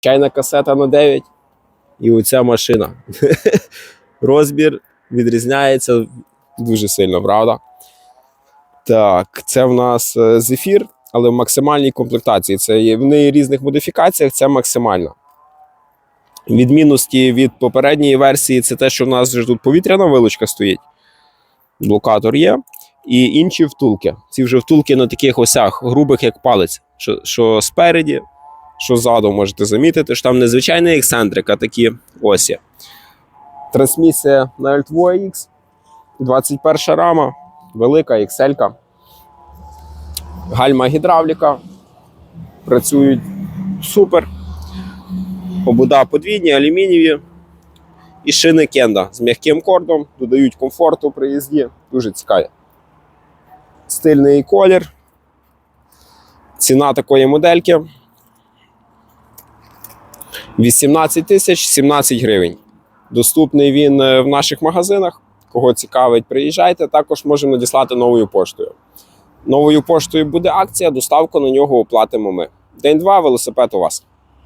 Чайна касета на 9 і оця машина. Розбір відрізняється дуже сильно, правда? Так, це в нас е, зефір, але в максимальній комплектації. Це є в неї різних модифікаціях, це максимальна. Відмінності від попередньої версії це те, що в нас вже тут повітряна вилучка стоїть. Блокатор є. І інші втулки. Ці вже втулки на таких осях, грубих, як палець. Що, що спереді, що ззаду можете замітити, що там не звичайний ексцентрик, а такі осі. Трансмісія на Alt X, 21 рама, велика XL. Гальма гідравліка. Працюють супер. Побуда подвійні, алюмінієві. І шини кенда з м'яким кордом, додають комфорту при їзді. Дуже цікаві. Стильний колір. Ціна такої модельки 18 тисяч 17 гривень. Доступний він е, в наших магазинах. Кого цікавить, приїжджайте. Також можемо надіслати новою поштою. Новою поштою буде акція, доставку на нього оплатимо ми. День-два велосипед у вас.